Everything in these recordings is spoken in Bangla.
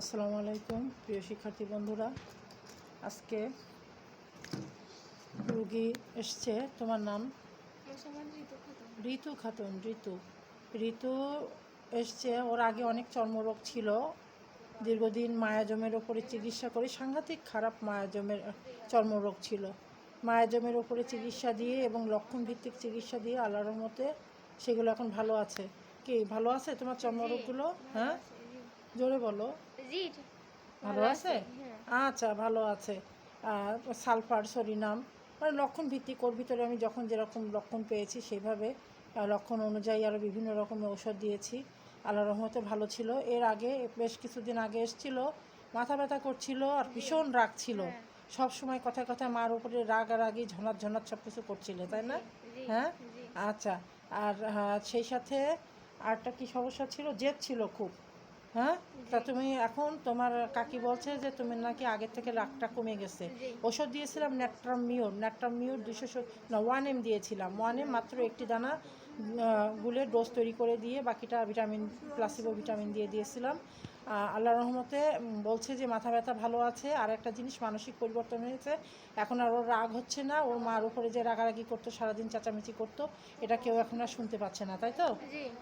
আসসালামু আলাইকুম প্রিয় শিক্ষার্থী বন্ধুরা। আজকে রুগী এসছে তোমার নাম? ঋতু খাতুন ঋতু। ঋতু এসছে ওর আগে অনেক চর্মরোগ ছিল। দীর্ঘদিন মায়াজমের ওপরে চিকিৎসা করে সাংঘাতিক খারাপ মায়াজমের চর্মরোগ ছিল। মায়াজমের ওপরে চিকিৎসা দিয়ে এবং লক্ষণ ভিত্তিক চিকিৎসা দিয়ে আল্লাহর মতে সেগুলো এখন ভালো আছে। কি ভালো আছে তোমার চর্মরোগগুলো? হ্যাঁ? জোরে বলো। ভালো আছে? হ্যাঁ। আচ্ছা ভালো আছে। আর সালফার সরিনাম মানে লক্ষণ ভিত্তিক ওর ভিতরে আমি যখন যেরকম লক্ষণ পেয়েছি সেভাবে লক্ষণ অনুযায়ী আরও বিভিন্ন রকমের ঔষধ দিয়েছি। আল্লাহ রহমতে ভালো ছিল। এর আগে বেশ কিছুদিন আগে এসছিল মাথা ব্যথা করছিল আর ভীষণ রাগ ছিল। হ্যাঁ। সব সময় কথায় কথায় মার উপরে রাগ আর রাগই ঝনাত ঝনাত সব কিছু করছিলে তাই না? হ্যাঁ? আচ্ছা আর সেই সাথে আরটা কি সমস্যা ছিল? জেদ ছিল খুব। হ্যাঁ? তা তুমি এখন তোমার কাকি বলছে যে তুমি নাকি আগের থেকে রাগটা কমে গেছে। ওষুধ দিয়েছিলাম ন্যাট্রাম মিউর ন্যাট্রাম মিউর দুশো না ওয়ান এম দিয়েছিলাম। ওয়ান এম মাত্র একটি দানা গুলের গুলে ডোজ তৈরি করে দিয়ে বাকিটা ভিটামিন প্লাসিবো ভিটামিন দিয়ে দিয়েছিলাম। আল্লাহ রহমতে বলছে যে মাথা ব্যথা ভালো আছে আর একটা জিনিস মানসিক পরিবর্তন হয়েছে। এখন আর ওর রাগ হচ্ছে না ওর মার উপরে যে রাগারাগি করতো সারাদিন চেঁচামেচি করতো এটা কেউ এখন আর শুনতে পাচ্ছে না তাই তো?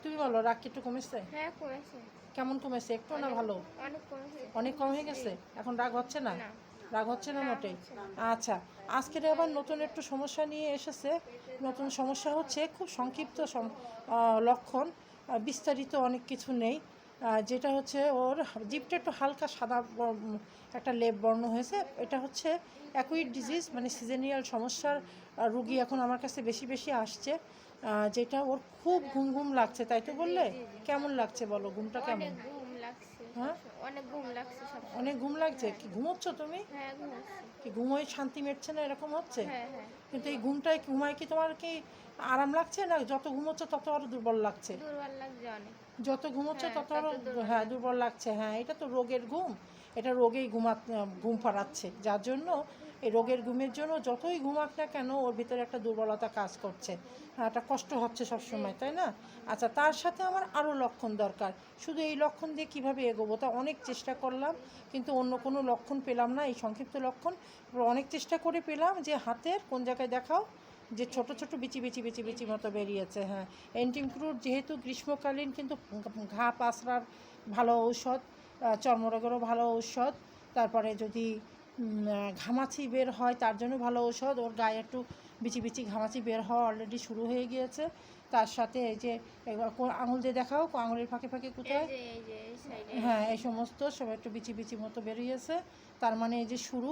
তুমি বলো রাগ কি একটু কমেছে? হ্যাঁ কমেছে। কেমন কমেছে? একটু না ভালো? অনেক কম হয়ে গেছে? এখন রাগ হচ্ছে না? রাগ হচ্ছে না রাগ মোটেই? আচ্ছা আজকের আবার নতুন একটু সমস্যা নিয়ে এসেছে। নতুন সমস্যা হচ্ছে খুব সংক্ষিপ্ত লক্ষণ বিস্তারিত অনেক কিছু নেই। যেটা হচ্ছে ওর জিপটা একটু হালকা সাদা একটা লেপ বর্ণ হয়েছে। এটা হচ্ছে অ্যাকুইড ডিজিজ মানে সিজেনিয়াল সমস্যার রুগী এখন আমার কাছে বেশি বেশি আসছে। যেটা ওর খুব ঘুম ঘুম লাগছে, তাই তো বললে। কেমন লাগছে বলো, ঘুমটা কেমন? হ্যাঁ? অনেক ঘুম লাগছে অনেক ঘুম লাগছে? কি ঘুমোচ্ছ তুমি? হ্যাঁ কি ঘুমোয় শান্তি মিটছে না এরকম হচ্ছে? হ্যাঁ হ্যাঁ। কিন্তু এই ঘুমটায় ঘুমায় কি তোমার কি আরাম লাগছে না যত ঘুমোচ্ছ তত আরও দুর্বল লাগছে? দুর্বল লাগছে অনেক। যত ঘুমোচ্ছ তত তত আরও হ্যাঁ দুর্বল লাগছে। হ্যাঁ এটা তো রোগের ঘুম। এটা রোগেই ঘুমা ঘুম পাড়াচ্ছে যার জন্য এই রোগের ঘুমের জন্য যতই ঘুমাক না কেন ওর ভিতরে একটা দুর্বলতা কাজ করছে। হ্যাঁ একটা কষ্ট হচ্ছে সব সময় তাই না? আচ্ছা তার সাথে আমার আরও লক্ষণ দরকার। শুধু এই লক্ষণ দিয়ে কীভাবে এগোবো তা অনেক চেষ্টা করলাম কিন্তু অন্য কোনো লক্ষণ পেলাম না এই সংক্ষিপ্ত লক্ষণ। অনেক চেষ্টা করে পেলাম যে হাতের কোন জায়গায় দেখাও যে ছোট ছোট বিচি বিচি বিচি বিচি মতো বেরিয়েছে হ্যাঁ। এন্টিমক্রুট যেহেতু গ্রীষ্মকালীন কিন্তু ঘা পাসরার ভালো ঔষধ চর্মরোগেরও ভালো ঔষধ। তারপরে যদি ঘামাচি বের হয় তার জন্য ভালো ঔষধ। ওর গায়ে একটু বিচি বিচি ঘামাচি বের হওয়া অলরেডি শুরু হয়ে গিয়েছে। তার সাথে এই যে আঙুল দিয়ে দেখাও আঙুলের ফাঁকে ফাঁকে কোথায়? হ্যাঁ এই সমস্ত সব একটু বিচি বিচি মতো বেরিয়েছে। তার মানে এই যে শুরু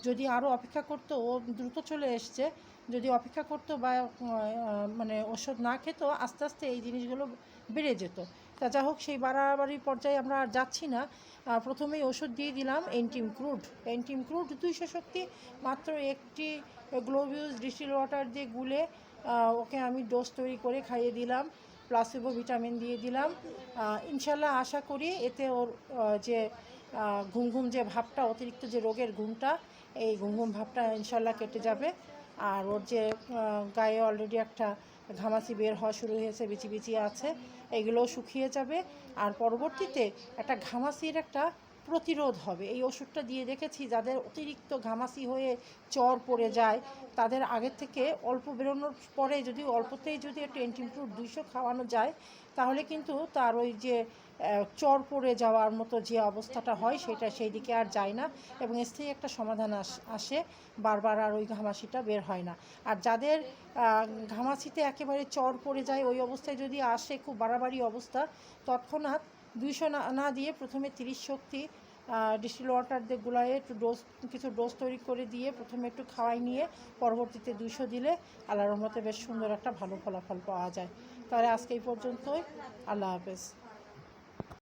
যদি আরও অপেক্ষা করতো ও দ্রুত চলে এসছে। যদি অপেক্ষা করতো বা মানে ওষুধ না খেত আস্তে আস্তে এই জিনিসগুলো বেড়ে যেত। তা যা হোক, সেই বাড়াবাড়ির পর্যায়ে আমরা আর যাচ্ছি না। প্রথমেই ওষুধ দিয়ে দিলাম এন্টিম ক্রুড এন্টিম ক্রুড দুইশো শক্তি, মাত্র একটি গ্লোভিউজ ডিস্টিল ওয়াটার দিয়ে গুলে ওকে আমি ডোজ তৈরি করে খাইয়ে দিলাম প্লাসিবো ভিটামিন দিয়ে দিলাম। ইনশাল্লাহ আশা করি এতে ওর যে ঘুম ঘুম যে ভাবটা, অতিরিক্ত যে রোগের ঘুমটা, এই ঘুম ঘুম ভাবটা ইনশাল্লাহ কেটে যাবে। আর ওর যে গায়ে অলরেডি একটা ঘামাচি বের হওয়া শুরু হয়েছে, বিচি বিচি আছে, এগুলোও শুকিয়ে যাবে। আর পরবর্তীতে একটা ঘামাচির একটা প্রতিরোধ হবে। এই ওষুধটা দিয়ে দেখেছি, যাদের অতিরিক্ত ঘামাসি হয়ে চর পড়ে যায়, তাদের আগের থেকে অল্প বেরোনোর পরে যদি অল্পতেই যদি একটু অ্যান্টিমক্রুট দুইশো খাওয়ানো যায়, তাহলে কিন্তু তার ওই যে চর পড়ে যাওয়ার মতো যে অবস্থাটা হয়, সেটা সেই দিকে আর যায় না এবং স্থায়ী একটা সমাধান আস- বারবার আর ওই ঘামাচিটা বের হয় না। আর যাদের ঘামাসিতে একেবারে চর পড়ে যায়, ওই অবস্থায় যদি আসে, খুব বাড়াবাড়ি অবস্থা, তৎক্ষণাৎ দুইশো না দিয়ে প্রথমে তিরিশ শক্তি ডিস্টিল ওয়াটার দিয়ে গুলায়ে একটু ডোজ কিছু ডোজ তৈরি করে দিয়ে প্রথমে একটু খাওয়াই নিয়ে পরবর্তীতে দুশো দিলে আল্লাহ রহমতে বেশ সুন্দর একটা ভালো ফলাফল পাওয়া যায়। তাহলে আজকে এই পর্যন্তই। আল্লাহ হাফেজ।